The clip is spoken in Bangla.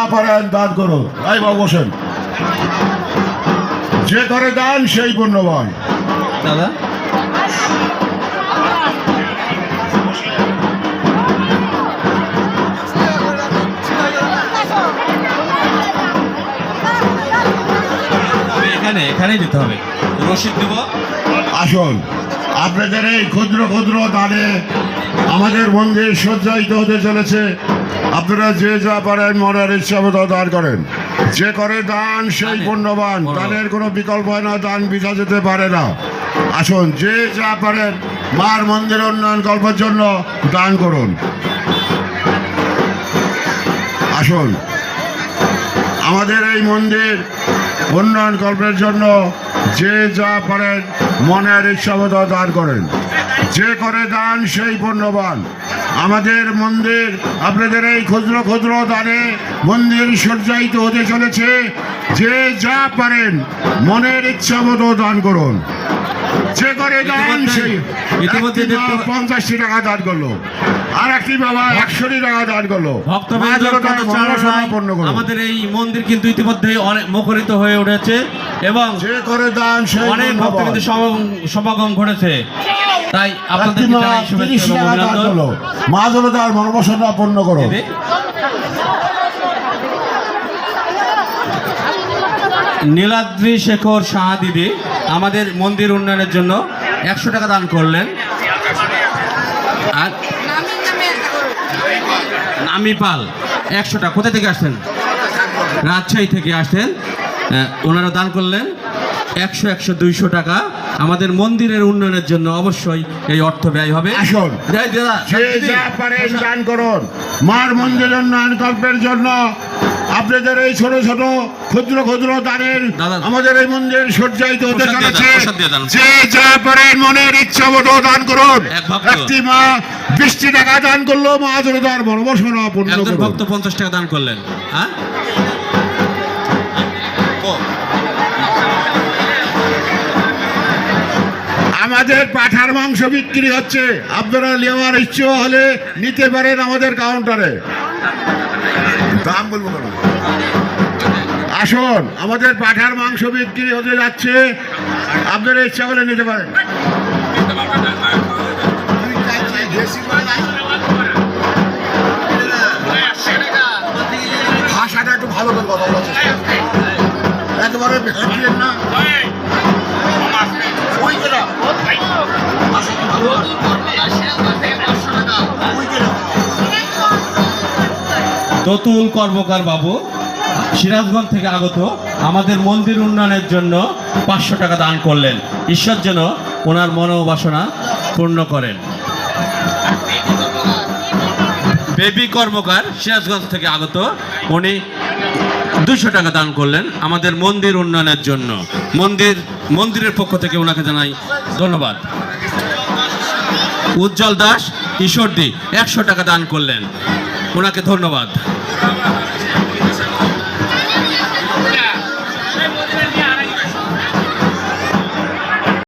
যা পারেন দান করুন। তাই বাবু বসেন। যে করে দান সেই পুণ্যবান দাদা? এখানে এখানেই দিতে হবে। রসিদ দেবো। আসুন। আপনাদের এই ক্ষুদ্র ক্ষুদ্র দানে আমাদের মন্দির সজ্জায়িত হতে চলেছে। আপনারা যে যা পারেন মনের ইচ্ছা মতো দান করেন। যে করে দান সেই পুণ্যবান। দানের কোনো বিকল্প হয় না দান বিছা যেতে পারে না। আসুন যে যা পারেন মার মন্দির উন্নয়ন গল্পের জন্য দান করুন। আসুন আমাদের এই মন্দির উন্নয়ন গল্পের জন্য যে যা পারেন মনের ইচ্ছামতো দান করেন। যে করে দান সেই পুণ্যবান। আমাদের মন্দির আপনাদের এই ক্ষুদ্র ক্ষুদ্র দানে মন্দির সজ্জায়িত হতে চলেছে। যে যা পারেন, মনের ইচ্ছা মতো দান করুন। যে করে দান ইতিমধ্যে- সেই পঞ্চাশটি টাকা দান করল। আর একটি বাবা একশোটি টাকা দান করল। আমাদের এই মন্দির কিন্তু ইতিমধ্যে অনেক মুখরিত হয়ে উঠেছে এবং যে করে দান সেই অনেক পুণ্যবান। ভক্তবৃন্দ সমাগম ঘটেছে। তাই আপনাদের মা জানাই তিরিশ শুভেচ্ছা এবং টাকা দান অভিনন্দন? করল। মা যেন তার মনোবাসনা পূর্ণ করো দিদি। নীলাদ্রি শেখর সাহা দিদি আমাদের মন্দির উন্নয়নের জন্য একশো টাকা দান করলেন। আর নামি পাল একশো টাকা। কোথা থেকে আসছেন? রাজশাহী থেকে আসছেন। ওনারা দান করলেন একশো একশো দুইশো টাকা। আমাদের মন্দিরের উন্নয়নের জন্য অবশ্যই এই অর্থ ব্যয় হবে। আসুন। দান করুন। মার মন্দির উন্নয়ন কল্পের জন্য আপনাদের এই ছোট ছোট ক্ষুদ্র ক্ষুদ্র দানের আমাদের এই মন্দির সজ্জায়িত হতে চলেছে। যে যা পারেন মনের ইচ্ছা মতো দান করুন। একটি মা বৃষ্টি টাকা দান করল মা যেন তার মনোবাসনা পূর্ণ ভক্ত পঞ্চাশ টাকা দান করলেন হ্যাঁ? আমাদের পাঠার মাংস বিক্রি হচ্ছে। আপনারা নেওয়ার ইচ্ছে হলে নিতে পারেন আমাদের কাউন্টারে দাম বলব কেন? আসুন, আমাদের পাঠার মাংস বিক্রি হতে যাচ্ছে। আপনারা ইচ্ছা করে নিতে পারেন। ভাষাটা একটু ভালো করে কথা বলার চেষ্টা না। দতুল কর্মকার বাবু, সিরাজগঞ্জ থেকে আগত আমাদের মন্দির উন্নয়নের জন্য পাঁচশো টাকা দান করলেন। ঈশ্বর যেন ওনার মনোবাসনা পূর্ণ করেন। বেবি কর্মকার সিরাজগঞ্জ থেকে আগত, উনি দুশো টাকা দান করলেন আমাদের মন্দির উন্নয়নের জন্য। মন্দির, মন্দিরের পক্ষ থেকে ওনাকে জানাই ধন্যবাদ। উজ্জ্বল দাস, ঈশ্বরদী, একশো টাকা দান করলেন। ওনাকে ধন্যবাদ।